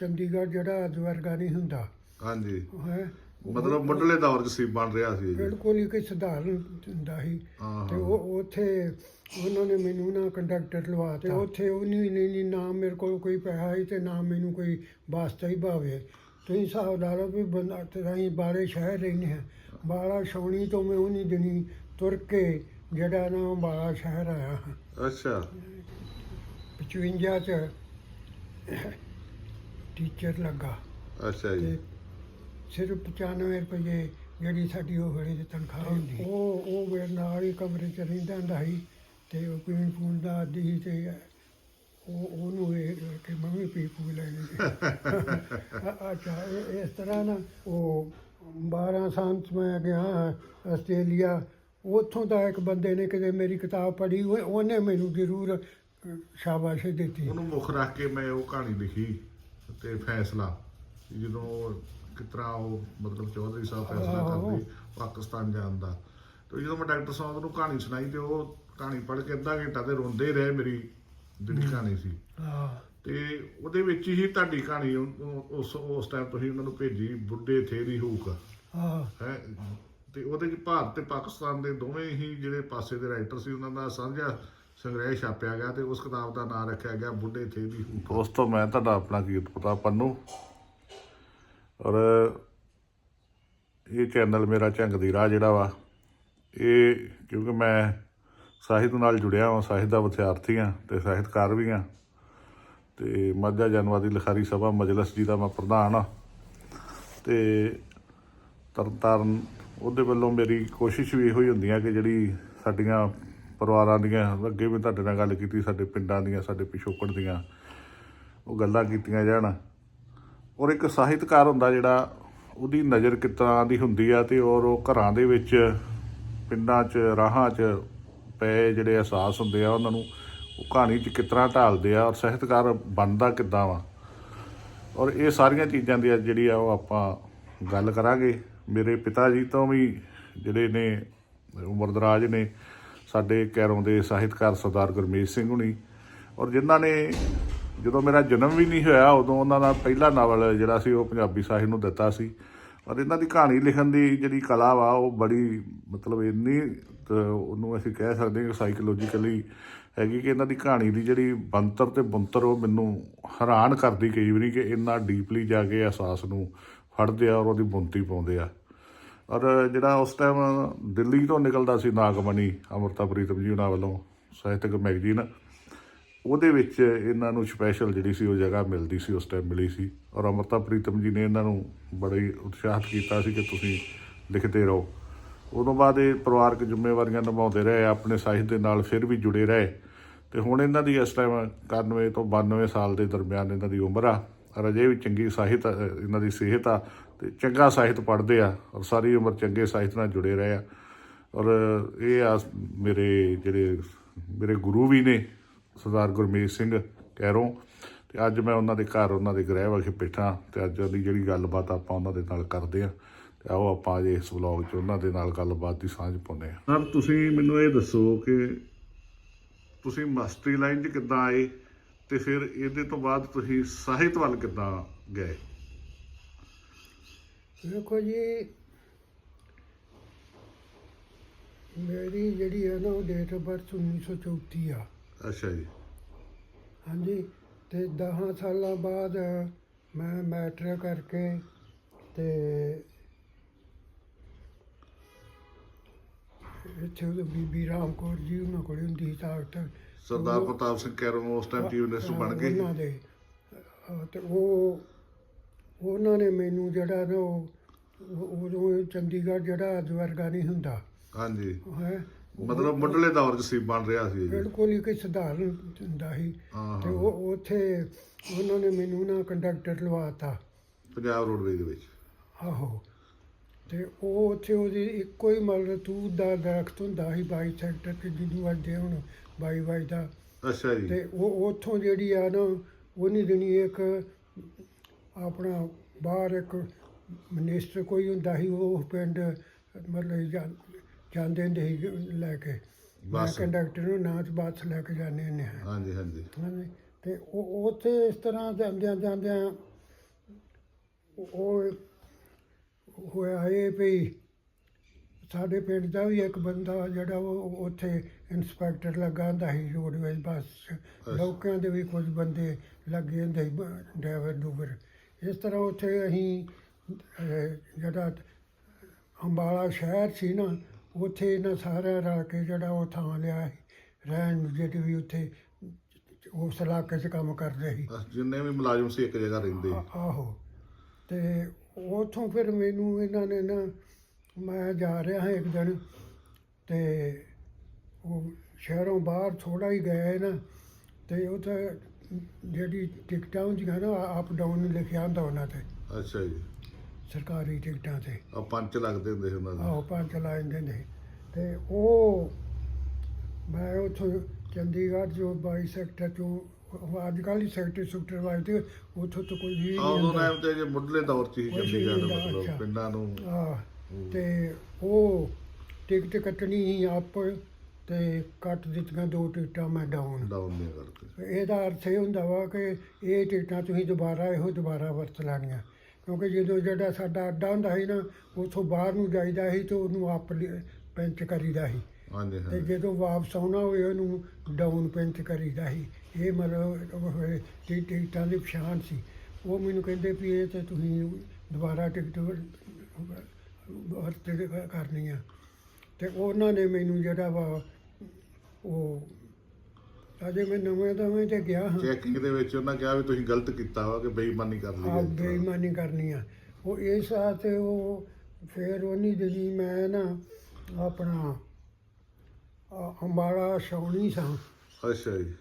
ਚੰਡੀਗੜ੍ਹ ਜਿਹੜਾ ਅੱਜ ਵਰਗਾ ਨਹੀਂ ਹੁੰਦਾ। ਹਾਂਜੀ। ਹੈ? ਮਤਲਬ ਮੁੱਢਲੇ ਦੌਰ 'ਚ ਸੀ ਬਣ ਰਿਹਾ ਸੀ ਜੀ। ਬਿਲਕੁਲ ਹੀ ਕੋਈ ਸਧਾਰਨ ਹੁੰਦਾ ਸੀ। ਹਾਂ ਤੇ ਉਹ ਉੱਥੇ ਉਹਨਾਂ ਨੇ ਮੈਨੂੰ ਨਾ ਕੰਡਕਟਰ ਲਵਾ ਤੇ ਉੱਥੇ ਉਹ ਨਹੀਂ ਨਹੀਂ ਨਾ ਮੇਰੇ ਕੋਲ ਕੋਈ ਪੈਸਾ ਹੀ ਤੇ ਨਾ ਮੈਨੂੰ ਕੋਈ ਵਾਸਤਾ ਹੀ ਭਾਵੇ। ਤੁਸੀਂ ਹਿਸਾਬ ਲਾ ਲਓ ਵੀ ਬੰਦਾ ਤੇ ਅਸੀਂ ਬਾਲੇ ਸ਼ਹਿਰ ਰਹਿੰਦੇ ਹਾਂ। ਬਾਲਾ ਛਾਉਣੀ ਤੋਂ ਮੈਂ ਉਹਨੀ ਦਿਨੀ ਤੁਰ ਕੇ ਜਿਹੜਾ ਨਾ ਬਾਲਾ ਸ਼ਹਿਰ ਆਇਆ ਹਾਂ। ਅੱਛਾ। 55 ਚ ਟੀਚਰ ਲੱਗਾ। ਅੱਛਾ ਜੀ। ਤੇ ਸਿਰਫ 95 ਰੁਪਏ ਜਿਹੜੀ ਸਾਡੀ ਉਹ ਵੇਲੇ ਦੀ ਤਨਖਾਹ ਹੁੰਦੀ। ਉਹ ਉਹ ਮੇਰੇ ਨਾਲ ਹੀ ਕਮਰੇ 'ਚ ਰਹਿੰਦਾ ਹੁੰਦਾ ਸੀ ਤੇ ਉਹ ਪੀਣ ਪੂਣ ਦਾ ਆਦੀ ਸੀ ਤੇ ਉਹ ਉਹਨੂੰ ਇਹ ਕਿ ਮੰਮੀ ਪੀ ਪੂ ਲੈ ਲਈ ਅੱਛਾ ਇਹ- ਇਸ ਤਰ੍ਹਾਂ ਨਾ ਉਹ 12 ਸਾਲ 'ਚ ਮੈਂ ਗਿਆ ਆਸਟ੍ਰੇਲੀਆ ਉੱਥੋਂ ਦਾ ਇੱਕ ਬੰਦੇ ਨੇ ਕਿਤੇ ਮੇਰੀ ਕਿਤਾਬ ਪੜ੍ਹੀ ਉਹ- ਉਹਨੇ ਮੈਨੂੰ ਜ਼ਰੂਰ ਅ, ਸ਼ਾਬਾਸ਼ ਦਿੱਤੀ। ਉਹਨੂੰ ਮੁੱਖ ਰੱਖ ਕੇ ਮੈਂ ਉਹ ਕਹਾਣੀ ਲਿਖੀ। ਤੇ ਫੈਸਲਾ ਜਦੋਂ ਕਿਤਰਾ ਉਹ ਮਤਲਬ ਚੌਧਰੀ ਸਾਹਿਬ ਫੈਸਲਾ। ਕਰਦੇ ਪਾਕਿਸਤਾਨ ਜਾਣ ਦਾ। ਤੇ ਜਦੋਂ ਮੈਂ ਡਾਕਟਰ ਸਾਹਿਬ ਨੂੰ ਕਹਾਣੀ ਸੁਣਾਈ ਤੇ ਉਹ ਕਹਾਣੀ ਪੜ੍ਹ ਕੇ ਅੱਧਾ ਘੰਟਾ ਤੇ ਰੋਂਦੇ ਰਹੇ ਮੇਰੀ ਜਿਹੜੀ ਕਹਾਣੀ ਸੀ। ਤੇ ਉਹਦੇ ਵਿੱਚ ਹੀ ਤੁਹਾਡੀ ਕਹਾਣੀ ਉਸ ਉਸ ਟਾਈਮ ਤੁਸੀਂ ਉਹਨਾਂ ਨੂੰ ਭੇਜੀ ਬੁੱਢੇ ਥੇ ਦੀ ਹੂਕ। ਹਾਂ ਹੈ? ਤੇ ਉਹਦੇ ਚ ਭਾਰਤ ਤੇ ਪਾਕਿਸਤਾਨ ਦੇ ਦੋਵੇਂ ਹੀ ਜਿਹੜੇ ਪਾਸੇ ਦੇ ਰਾਈਟਰ ਸੀ ਉਹਨਾਂ ਦਾ ਸਾਂਝਾ ਸੰਗ੍ਰਹਿ ਛਾਪਿਆ ਗਿਆ ਤੇ ਉਸ ਕਿਤਾਬ ਦਾ ਨਾਮ ਰੱਖਿਆ ਗਿਆ ਬੁੱਢੇ ਥੇ ਦੀ ਹੂਕ ਤੋਂ ਮੈਂ ਤੁਹਾਡਾ ਆਪਣਾ ਕੀਰਤ ਪਤਾ ਪੰਨੂ। ਔਰ ਇਹ ਚੈਨਲ ਮੇਰਾ ਝੰਗ ਦੀ ਰਾਹ ਜਿਹੜਾ ਵਾ, ਇਹ ਕਿਉਂਕਿ ਮੈਂ ਸਾਹਿਤ ਨਾਲ ਜੁੜਿਆ ਹਾਂ ਸਾਹਿਤ ਦਾ ਵਿਦਿਆਰਥੀ ਹਾਂ ਤੇ ਸਾਹਿਤਕਾਰ ਵੀ ਹਾਂ ਤੇ ਮਾਝਾ ਜਨਵਾਦੀ ਲਿਖਾਰੀ ਸਭਾ ਮਜਲਿਸ ਜੀ ਦਾ ਮੈਂ ਪ੍ਰਧਾਨ ਹਾਂ ਤੇ ਤਰਨਤਾਰਨ ਉਹਦੇ ਵੱਲੋਂ ਮੇਰੀ ਕੋਸ਼ਿਸ਼ ਵੀ ਇਹੋ ਹੀ ਹੁੰਦੀ ਹੈ ਕਿ ਜਿਹੜੀ ਸਾਡੀਆਂ ਪਰਿਵਾਰਾਂ ਦੀਆਂ, ਅੱਗੇ ਵੀ ਤੁਹਾਡੇ ਨਾਲ ਗੱਲ ਕੀਤੀ, ਸਾਡੇ ਪਿੰਡਾਂ ਦੀਆਂ, ਸਾਡੇ ਪਿਛੋਕੜ ਦੀਆਂ। ਉਹ ਗੱਲਾਂ ਕੀਤੀਆਂ ਜਾਣ। ਔਰ ਇੱਕ ਸਾਹਿਤਕਾਰ ਹੁੰਦਾ ਜਿਹੜਾ, ਉਹਦੀ ਨਜ਼ਰ ਕਿਸ ਦੀ ਹੁੰਦੀ ਆ ਤੇ ਔਰ ਉਹ ਘਰਾਂ ਦੇ ਵਿੱਚ, ਪਿੰਡਾਂ 'ਚ, ਰਾਹਾਂ 'ਚ ਪਏ ਜਿਹੜੇ ਅਹਿਸਾਸ ਹੁੰਦੇ ਆ, ਉਹਨਾਂ ਨੂੰ ਉਹ ਕਹਾਣੀ 'ਚ ਕਿਸ ਤਰ੍ਹਾਂ ਢਾਲਦੇ ਆ ਔਰ ਸਾਹਿਤਕਾਰ ਬਣਦਾ ਕਿੱਦਾਂ ਵਾ। ਔਰ ਇਹ ਸਾਰੀਆਂ ਚੀਜ਼ਾਂ ਦੀ ਅੱਜ ਜਿਹੜੀ ਆ ਉਹ ਆਪਾਂ ਗੱਲ ਕਰਾਂਗੇ। ਮੇਰੇ ਪਿਤਾ ਜੀ ਤੋਂ ਵੀ ਜਿਹੜੇ ਨੇ, ਉਮਰਦਰਾਜ ਨੇ ਸਾਡੇ ਕੈਰੋਂ ਦੇ ਸਾਹਿਤਕਾਰ ਸਰਦਾਰ ਗੁਰਮੀਤ ਸਿੰਘ ਹੁਣੀ ਔਰ ਜਿਨ੍ਹਾਂ ਨੇ ਜਦੋਂ ਮੇਰਾ ਜਨਮ ਵੀ ਨਹੀਂ ਹੋਇਆ, ਉਦੋਂ ਉਹਨਾਂ ਦਾ ਪਹਿਲਾ ਨਾਵਲ ਜਿਹੜਾ ਸੀ ਉਹ ਪੰਜਾਬੀ ਸਾਹਿਤ ਨੂੰ ਦਿੱਤਾ ਸੀ। ਔਰ ਇਹਨਾਂ ਦੀ ਕਹਾਣੀ ਲਿਖਣ ਦੀ ਜਿਹੜੀ ਕਲਾ ਵਾ, ਉਹ ਬੜੀ ਮਤਲਬ ਇੰਨੀ ਉਹਨੂੰ ਅਸੀਂ ਕਹਿ ਸਕਦੇ ਹਾਂ ਕਿ ਸਾਈਕੋਲੋਜੀਕਲੀ ਹੈਗੀ ਕਿ ਇਹਨਾਂ ਦੀ ਕਹਾਣੀ ਦੀ ਜਿਹੜੀ ਬੰਤਰ ਤੇ ਬੰਤਰ ਉਹ ਮੈਨੂੰ ਹੈਰਾਨ ਕਰਦੀ ਕਈ ਵਾਰੀ ਕਿ ਇੰਨਾ ਡੀਪਲੀ ਜਾ ਕੇ ਅਹਿਸਾਸ ਨੂੰ ਫੜਦੇ ਆ ਔਰ ਉਹਦੀ ਬੁੰਤੀ ਪਾਉਂਦੇ ਆ। ਔਰ ਜਿਹੜਾ ਉਸ ਟਾਈਮ ਦਿੱਲੀ ਤੋਂ ਨਿਕਲਦਾ ਸੀ ਨਾਗਮਣੀ ਅਮਰਤਾ ਪ੍ਰੀਤਮ ਜੀ ਉਹਨਾਂ ਵੱਲੋਂ ਸਾਹਿਤਕ ਮੈਗਜ਼ੀਨ, ਉਹਦੇ ਵਿੱਚ ਇਹਨਾਂ ਨੂੰ ਸਪੈਸ਼ਲ ਜਿਹੜੀ ਸੀ ਉਹ ਜਗ੍ਹਾ ਮਿਲਦੀ ਸੀ, ਉਸ ਟਾਈਮ ਮਿਲੀ ਸੀ। ਔਰ ਅਮਰਤਾ ਪ੍ਰੀਤਮ ਜੀ ਨੇ ਇਹਨਾਂ ਨੂੰ ਬੜੀ ਉਤਸ਼ਾਹਿਤ ਕੀਤਾ ਸੀ ਕਿ ਤੁਸੀਂ ਲਿਖਦੇ ਰਹੋ। ਉਦੋਂ ਬਾਅਦ ਇਹ ਪਰਿਵਾਰਕ ਜ਼ਿੰਮੇਵਾਰੀਆਂ ਨਿਭਾਉਂਦੇ ਰਹੇ, ਆਪਣੇ ਸਾਹਿਤ ਦੇ ਨਾਲ ਫਿਰ ਵੀ ਜੁੜੇ ਰਹੇ। ਤੇ ਹੁਣ ਇਹਨਾਂ ਦੀ ਇਸ ਟਾਈਮ 91 ਤੋਂ 92 ਸਾਲ ਦੇ ਦਰਮਿਆਨ ਇਹਨਾਂ ਦੀ ਉਮਰ ਆ। ਔਰ ਅਜੇ ਵੀ ਚੰਗੀ ਸਾਹਿਤ, ਇਹਨਾਂ ਦੀ ਸਿਹਤ ਆ। ਤੇ ਚੰਗਾ ਸਾਹਿਤ ਪੜ੍ਹਦੇ ਆ ਔਰ ਸਾਰੀ ਉਮਰ ਚੰਗੇ ਸਾਹਿਤ ਨਾਲ ਜੁੜੇ ਰਹੇ ਆ। ਔਰ ਇਹ ਆ ਮੇਰੇ ਜਿਹੜੇ ਮੇਰੇ ਗੁਰੂ ਵੀ ਨੇ, ਸਰਦਾਰ ਗੁਰਮੀਤ ਸਿੰਘ ਕੈਰੋਂ। ਤੇ ਅੱਜ ਮੈਂ ਉਹਨਾਂ ਦੇ ਘਰ, ਉਹਨਾਂ ਦੇ ਗ੍ਰਹਿ ਵਿਖੇ ਬੈਠਾ ਤੇ ਅੱਜ ਦੀ ਜਿਹੜੀ ਗੱਲਬਾਤ ਆਪਾਂ ਉਹਨਾਂ ਦੇ ਨਾਲ ਕਰਦੇ ਆ, ਤੇ ਆਓ ਆਪਾਂ ਅੱਜ ਇਸ ਵਲੌਗ 'ਚ ਉਹਨਾਂ ਦੇ ਨਾਲ ਗੱਲਬਾਤ ਦੀ ਸਾਂਝ ਪਾਉਂਦੇ ਆ। ਸਰ, ਤੁਸੀਂ ਮੈਨੂੰ ਇਹ ਦੱਸੋ ਕਿ ਤੁਸੀਂ ਮਾਸਟਰੀ ਲਾਈਨ 'ਚ ਕਿੱਦਾਂ ਆਏ ਤੇ ਫਿਰ ਇਹਦੇ ਤੋਂ ਬਾਅਦ ਤੁਸੀਂ ਸਾਹਿਤ ਵੱਲ ਕਿੱਦਾਂ ਗਏ? ਦੇਖੋ ਜੀ ਮੇਰੀ ਜਿਹੜੀ ਹੈ ਨਾ ਉਹ ਡੇਟ ਆਫ ਬਰਥ 1934 ਆ। ਅੱਛਾ ਜੀ। ਹਾਂਜੀ ਤੇ 10 ਸਾਲਾਂ ਬਾਅਦ ਮੈਂ ਮੈਟ੍ਰਿਕ ਕਰਕੇ ਤੇ ਇੱਥੇ ਉਹ ਬੀਬੀ ਰਾਮ ਕੌਰ ਜੀ ਉਹਨਾਂ ਕੋਲ ਹੁੰਦੀ ਤਾਕਤ ਸਰਦਾਰ ਪ੍ਰਤਾਪ ਸਿੰਘ ਕੈਰੋਂ ਉਸ ਟਾਈਮ ਬਣ ਗਏ। ਉਹਨਾਂ ਦੇ। ਤੇ ਉਹ ਉਹਨਾਂ ਨੇ ਮੈਨੂੰ ਜਿਹੜਾ ਨਾ ਉਹ ਉਹ- ਉਦੋਂ ਚੰਡੀਗੜ੍ਹ ਜਿਹੜਾ ਅੱਜ ਵਰਗਾ ਨਹੀਂ ਹੁੰਦਾ। ਹਾਂਜੀ। ਹੈ? ਮਤਲਬ ਮੁੱਢਲੇ ਦੌਰ 'ਚ ਸੀ ਬਣ ਰਿਹਾ ਸੀ ਇਹ। ਜੀ ਬਿਲਕੁਲ ਹੀ ਕੋਈ ਸਧਾਰਨ ਹੁੰਦਾ ਸੀ। ਹਾਂ ਤੇ ਹਾਂ ਉਹ ਉੱਥੇ ਉਹਨਾਂ ਨੇ ਮੈਨੂੰ ਨਾ ਕੰਡਕਟਰ ਲਵਾਤਾ। ਪੰਜਾਬ ਰੋਡਵੇਜ਼ ਦੇ ਵਿੱਚ। ਆਹੋ। ਤੇ ਉਹ ਉੱਥੇ ਉਹਦੀ ਇੱਕੋ ਹੀ ਮਤਲਬ ਤੂਤ ਦਾ ਦਰਖਤ ਹੁੰਦਾ ਸੀ 22 ਸੈਕਟਰ ਤੇ ਜਿਹਨੂੰ ਵੱਡੇ ਹੁਣ 22 22 ਦਾ। ਅੱਛਾ ਜੀ। ਤੇ ਉਹ ਉੱਥੋਂ ਜਿਹੜੀ ਆ ਨਾ ਉਹਨੀ ਦਿਨੀ ਇੱਕ ਆਪਣਾ ਬਾਹਰ ਇੱਕ ਮਿਨਿਸਟਰ ਕੋਈ ਹੁੰਦਾ ਸੀ ਉਹ ਪਿੰਡ ਮਤਲਬ ਜਾਂ- ਜਾਂਦੇ ਹੁੰਦੇ ਸੀ ਲੈ ਕੇ। ਮੈਂ ਬੱਸ। ਕੰਡਕਟਰ ਨੂੰ ਨਾ ਤੇ ਬੱਸ ਲੈ ਕੇ ਜਾਂਦੇ ਹੁੰਦੇ ਹਾਂ। ਹਾਂਜੀ ਹਾਂਜੀ। ਹਾਂਜੀ ਤੇ ਉਹ ਉੱਥੇ ਇਸ ਤਰ੍ਹਾਂ ਜਾਂਦਿਆਂ ਜਾਂਦਿਆਂ ਉਹ ਹੋਇਆ ਇਹ ਵੀ ਸਾਡੇ ਪਿੰਡ ਦਾ ਵੀ ਇੱਕ ਬੰਦਾ ਜਿਹੜਾ ਉਹ ਉੱਥੇ ਇੰਸਪੈਕਟਰ ਲੱਗਾ ਹੁੰਦਾ ਸੀ ਰੋਡਵੇਜ਼ ਬੱਸ 'ਚ। ਲੋਕਾਂ ਦੇ ਵੀ ਕੁਝ ਬੰਦੇ ਲੱਗੇ ਹੁੰਦੇ ਸੀ ਬ- ਡਰਾਈਵਰ ਡੂਵਰ ਇਸ ਤਰ੍ਹਾਂ ਉੱਥੇ ਅਸੀਂ ਜਿਹੜਾ ਅੰਬਾਲਾ ਸ਼ਹਿਰ ਸੀ ਨਾ ਉੱਥੇ ਇਹਨਾਂ ਸਾਰਿਆਂ ਰਲ ਕੇ ਜਿਹੜਾ ਉਹ ਥਾਂ ਲਿਆ ਰਹਿਣ ਜਿਹੜੇ ਵੀ ਉੱਥੇ ਉਸ ਇਲਾਕੇ 'ਚ ਕੰਮ ਕਰਦੇ ਸੀ। ਜਿੰਨੇ ਵੀ ਮੁਲਾਜ਼ਮ ਸੀ ਇੱਕ ਜਗ੍ਹਾ ਰਹਿੰਦੇ ਆਹੋ। ਤੇ ਉਥੋਂ ਫਿਰ ਮੈਨੂੰ ਇਹਨਾਂ ਨੇ ਨਾ ਮੈਂ ਜਾ ਰਿਹਾ ਹਾਂ ਇੱਕ ਦਿਨ ਤੇ ਉਹ ਸ਼ਹਿਰੋਂ ਬਾਹਰ ਥੋੜਾ ਹੀ ਗਏ ਨਾ ਤੇ ਉੱਥੇ ਜਿਹੜੀ ਟਿਕਟਾਂ ਹੁੰਦੀਆਂ ਨਾ ਅਪ ਡਾਊਨ ਲਿਖਿਆ ਹੁੰਦਾ ਉਹਨਾਂ ਤੇ। ਅੱਛਾ ਜੀ। ਸਰਕਾਰੀ ਟਿਕਟਾਂ ਤੇ। ਆ ਪੰਜ ਲੱਗਦੇ ਹੁੰਦੇ ਸੀ ਉਹਨਾਂ ਦੇ। ਆਹੋ ਪੰਜ ਚਲਾ ਜਾਂਦੇ ਨੇ ਤੇ ਉਹ ਮੈਂ ਉੱਥੋਂ ਚੰਡੀਗੜ੍ਹ ਜੋ 22 ਸੈਕਟਰ ਚੋਂ ਉਹ ਅੱਜ ਕੱਲ੍ਹ ਹੀ ਸੈਕਟਰ ਸੁਕਟਰ ਤੇ ਉੱਥੋਂ ਤੋਂ ਕੋਈ ਵੀ ਆ ਨਹੀਂ ਉਦੋਂ ਹੁੰਦਾ ਟਾਈਮ ਤੇ ਜੇ ਮੁੱਢਲੇ ਦੌਰ ਚ ਹੀ ਕੁਛ ਵੀ ਚੰਡੀਗੜ੍ਹ ਹੁੰਦਾ, ਮਤਲਬ ਅੱਛਾ। ਪਿੰਡਾਂ ਨੂੰ। ਆ ਤੇ ਉਹ ਟਿਕਟ ਕੱਟਣੀ ਸੀ ਆਪ। ਤੇ ਕੱਟ ਦਿੱਤੀਆਂ ਦੋ ਟਿਕਟਾਂ ਮੈਂ ਡਾਊਨ ਡਾਊਨ ਨਹੀਂ ਕਰਦੇ ਇਹਦਾ ਅਰਥ ਇਹ ਹੁੰਦਾ ਵਾ ਕਿ ਇਹ ਟਿਕਟਾਂ ਤੁਸੀਂ ਦੁਬਾਰਾ ਇਹੋ ਦੁਬਾਰਾ ਵਰਤ ਲੈਣੀਆਂ। ਕਿਉਂਕਿ ਜਦੋਂ ਜਿਹੜਾ ਸਾਡਾ ਅੱਡਾ ਹੁੰਦਾ ਸੀ ਨਾ ਉੱਥੋਂ ਬਾਹਰ ਨੂੰ ਜਾਈਦਾ ਸੀ ਤੇ ਉਹਨੂੰ ਅਪ ਪੈਂਚ ਕਰੀਦਾ ਸੀ। ਹਾਂਜੀ ਤੇ ਹਾਂ ਜਦੋਂ ਵਾਪਸ ਆਉਣਾ ਹੋਵੇ ਉਹਨੂੰ ਡਾਊਨ ਪੈਂਚ ਕਰੀਦਾ ਸੀ। ਇਹ ਮਤਲਬ ਉਹ ਟੀ- ਟਿਕਟਾਂ ਦੀ ਪਛਾਣ ਸੀ। ਉਹ ਮੈਨੂੰ ਕਹਿੰਦੇ ਵੀ ਇਹ ਤੇ ਤੁਸੀਂ ਦੁਬਾਰਾ ਟਿਕਟ ਵਰ- ਵਰਤ ਕਰਨੀ ਆ ਤੇ ਉਹਨਾਂ ਨੇ ਮੈਨੂੰ ਜਿਹੜਾ ਵਾ ਉਹ ਅਜੇ ਮੈਂ ਨਵੇਂ ਦਵੇਂ ਤੇ ਗਿਆ ਹਾਂ। ਚੈਕਿੰਗ ਦੇ ਵਿੱਚ ਉਹਨਾਂ ਕਿਹਾ ਵੀ ਤੁਸੀਂ ਗਲਤ ਕੀਤਾ ਵਾ ਕਿ ਬੇਈਮਾਨੀ ਕਰ ਲਈ ਆ ਹੈ। ਬੇਈਮਾਨੀ ਕਰਨੀ ਆ। ਉਹ ਇਸ ਤੇ ਉਹ ਫਿਰ ਉਹਨੀ ਦਿਨੀ ਮੈਂ ਨਾ ਆਪਣਾ ਆ, ਅੰਬਾਲਾ ਛਾਉਣੀ ਸਾਂ। ਅੱਛਾ ਜੀ।